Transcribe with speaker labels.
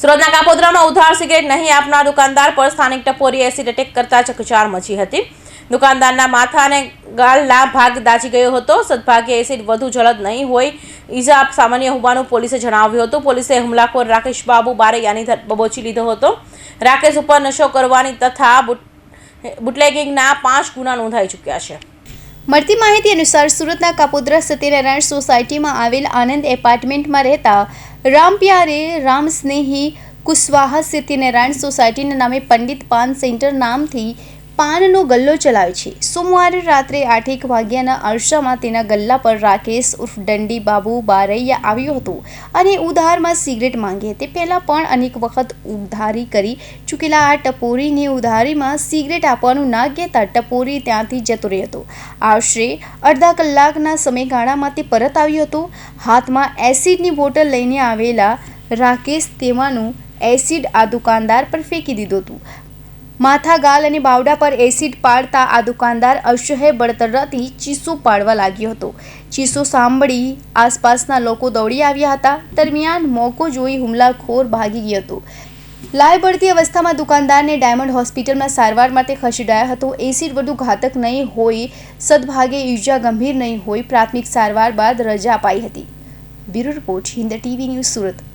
Speaker 1: સુરતના કાપોદ્રામાં ઉધાર સિગરેટ નહીં આપનાર દુકાનદાર પર સ્થાનિક ટપોરી એસિડ એટેક કરતા ચકચાર મચી હતી. દુકાનદારના માથા અને ગાલના ભાગ દાજી ગયો હતો. સદભાગ્યે એસિડ વધુ જલદ નહીં હોય ઈજા સામાન્ય હોવાનું પોલીસે જણાવ્યું હતું. પોલીસે હુમલાખોર રાકેશ બાબુ બારૈયાની બબોચી લીધો હતો. રાકેશ ઉપર નશો કરવાની તથા બુટ- બુટલેગિંગના પાંચ ગુના નોંધાઈ ચૂક્યા છે.
Speaker 2: મળતી માહિતી અનુસાર સુરતના કાપોદ્રા સત્યનારાયણ સોસાયટીમાં આવેલ આનંદ એપાર્ટમેન્ટમાં રહેતા રામપ્યારે રામસ્નેહી કુશવાહા સત્યનારાયણ સોસાયટીના નામે પંડિત પાન સેન્ટર નામથી પાનનો ગલ્લો ચલાવે છે. સોમવારે રાત્રે આઠેક વાગ્યાના અરસામાં તેના ગલ્લા પર રાકેશ ઉર્ફ દંડી બાબુ બારૈયા આવ્યો હતો અને ઉધારમાં સિગરેટ માંગી. હતી પહેલાં પણ અનેક વખત ઉધારી કરી ચૂકેલા આ ટપોરીને ઉધારીમાં સિગરેટ આપવાનું ના કહેતા ટપોરી ત્યાંથી જતો રહ્યો હતો. આશરે અડધા કલાકના સમયગાળામાં તે પરત આવ્યો હતો. હાથમાં એસિડની બોટલ લઈને આવેલા રાકેશ તેમાંનું એસિડ આ દુકાનદાર પર ફેંકી દીધું હતું. માથા ગાલ અને બાવડા પર એસિડ પાડતા આ દુકાનદાર અસહ્ય બળતરાથી ચીસો પાડવા લાગ્યો હતો. ચીસો સાંભળી આસપાસના લોકો દોડી આવ્યા હતા. દરમિયાન મોકો જોઈ હુમલાખોર ભાગી ગયો હતો. લાય બળતી અવસ્થામાં દુકાનદારને ડાયમંડ હોસ્પિટલમાં સારવાર માટે ખસેડાયો હતો. એસિડ વધુ ઘાતક નહીં હોય, સદભાગે ઈજા ગંભીર નહીં હોય, પ્રાથમિક સારવાર બાદ રજા અપાઈ હતી. Bureau report, Hind TV news Surat.